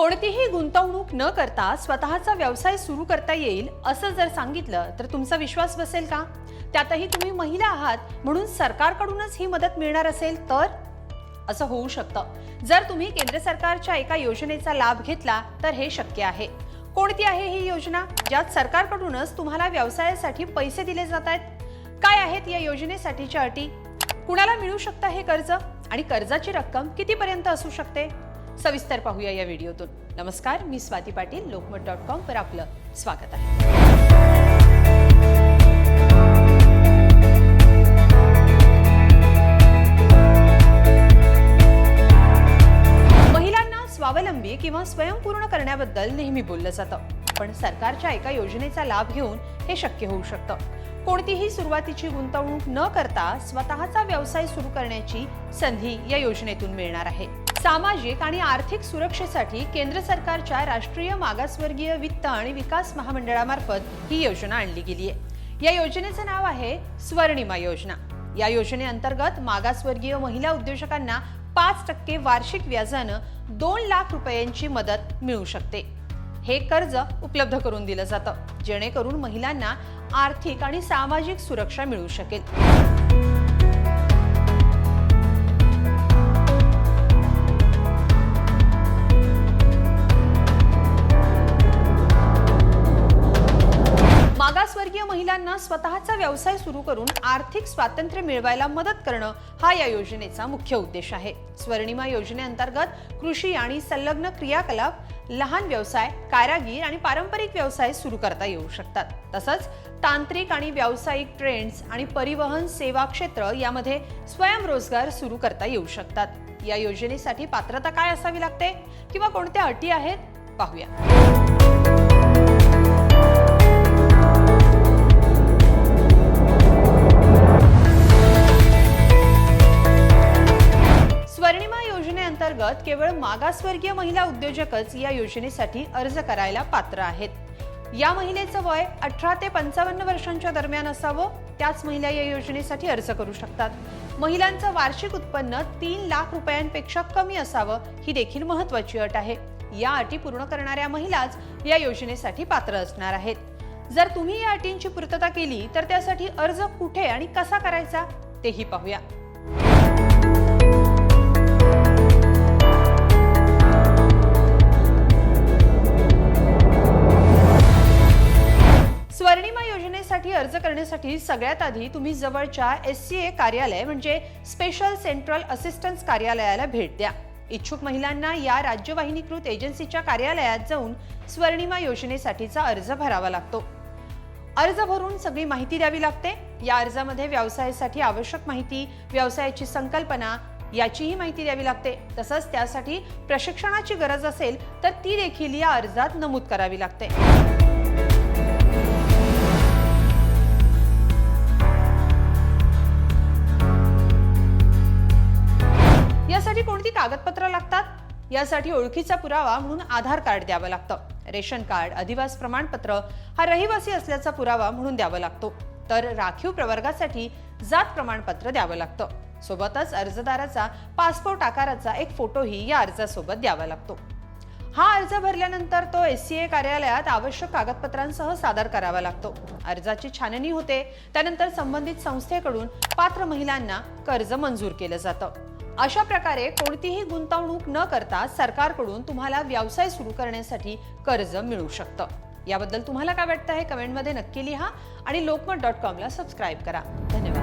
कोणतीही गुंतवणूक न करता स्वतःचा व्यवसाय सुरू करता येईल असं जर सांगितलं तर तुमचा विश्वास बसेल का? त्यातही तुम्ही महिला आहात म्हणून सरकारकडूनच ही मदत मिळणार असेल तर? असं होऊ शकतं. जर तुम्ही केंद्र सरकारच्या एका योजनेचा लाभ घेतला तर हे शक्य आहे. कोणती आहे ही योजना? ज्यात सरकारकडूनच तुम्हाला व्यवसायासाठी पैसे दिले जात आहेत? काय आहेत या योजनेसाठीच्या अटी? कुणाला मिळू शकतं हे कर्ज? आणि कर्जाची रक्कम कितीपर्यंत असू शकते? सविस्तर पाहूया या व्हिडिओतून. नमस्कार मी स्वाती पाटील लोकमत डॉट कॉम वर आपलं स्वागत आहे. महिलांना स्वावलंबी किंवा स्वयंपूर्ण करण्याबद्दल नेहमी बोललं जातं. पण सरकारच्या एका योजनेचा लाभ घेऊन हे शक्य होऊ शकतं. कोणतीही सुरुवातीची गुंतवणूक न करता स्वतःचा व्यवसाय सुरू करण्याची संधी या योजनेतून मिळणार आहे. सामाजिक आणि आर्थिक सुरक्षेसाठी केंद्र सरकारच्या राष्ट्रीय मागासवर्गीय वित्त आणि विकास महामंडळामार्फत ही योजना आणली गेली आहे. या योजनेचं नाव आहे स्वर्णिमा योजना. या योजनेअंतर्गत मागासवर्गीय महिला उद्योजकांना पाच टक्के वार्षिक व्याजानं दोन लाख रुपयांची मदत मिळू शकते. हे कर्ज उपलब्ध करून दिलं जातं जेणेकरून महिलांना आर्थिक आणि सामाजिक सुरक्षा मिळू शकेल. मागासवर्गीय महिलांना स्वतःचा व्यवसाय सुरू करून आर्थिक स्वातंत्र्य मिळवायला मदत करणं हा या योजनेचा मुख्य उद्देश आहे. स्वर्णिमा योजनेअंतर्गत कृषी आणि संलग्न क्रियाकलाप लहान व्यवसाय कारागीर आणि पारंपरिक व्यवसाय सुरू करता येऊ शकतात. तसंच तांत्रिक आणि व्यावसायिक ट्रेंड्स आणि परिवहन सेवा क्षेत्र यामध्ये स्वयंरोजगार सुरू करता येऊ शकतात. या योजनेसाठी पात्रता काय असावी लागते? किंवा कोणत्या अटी आहेत? पाहूया. केवळ मागासवर्गीय महिला उद्योजकच या योजनेसाठी अर्ज करायला पात्र आहेत. या महिलेचं वय अठरा ते पंचावन्न वर्षांच्या दरम्यान असावं त्याच महिला या योजनेसाठी अर्ज करू शकतात. महिलांचं वार्षिक उत्पन्न तीन लाख रुपयांपेक्षा कमी असावं ही देखील महत्वाची अट आहे. या अटी पूर्ण करणाऱ्या महिलाच या योजनेसाठी पात्र असणार आहेत. जर तुम्ही या अटींची पूर्तता केली तर त्यासाठी अर्ज कुठे आणि कसा करायचा तेही पाहूया. अर्ज करण्यासाठी सगळ्यात आधी तुम्ही जवळच्या एस सी ए कार्यालय म्हणजे स्पेशल सेंट्रल असिस्टन्स कार्यालयाला भेट द्या. इच्छुक महिलांना या राज्यवाहिनीकृत एजन्सीच्या कार्यालयात जाऊन स्वर्णिमा योजनेसाठीचा अर्ज भरावा लागतो. अर्ज भरून सगळी माहिती द्यावी लागते. या अर्जामध्ये व्यवसायासाठी आवश्यक माहिती व्यवसायाची संकल्पना याचीही माहिती द्यावी लागते. तसंच त्यासाठी प्रशिक्षणाची गरज असेल तर ती देखील या अर्जात नमूद करावी लागते. यासाठी कोणती कागदपत्र लागतात? यासाठी ओळखीचा पुरावा म्हणून आधार कार्ड द्यावं लागतं. रेशन कार्ड अधिवास प्रमाणपत्र हा रहिवासी असल्याचा पुरावा म्हणून द्यावा लागतो. तर राखीव प्रवर्गासाठी जात प्रमाणपत्र द्यावं लागतं. सोबतच अर्जदाराचा पासपोर्ट आकाराचा एक फोटोही या अर्जासोबत द्यावा लागतो. हा अर्ज भरल्यानंतर तो एस सी ए कार्यालयात आवश्यक कागदपत्रांसह सादर करावा लागतो. अर्जाची छाननी होते त्यानंतर संबंधित संस्थेकडून पात्र महिलांना कर्ज मंजूर केलं जातं. अशा प्रकारे कोणतीही गुंतवणूक न करता सरकारकडून तुम्हाला व्यवसाय सुरू करण्यासाठी कर्ज मिळू शकतं. याबद्दल तुम्हाला काय वाटतं हे कमेंटमध्ये नक्की लिहा आणि लोकमत डॉट कॉमला सबस्क्राईब करा. धन्यवाद.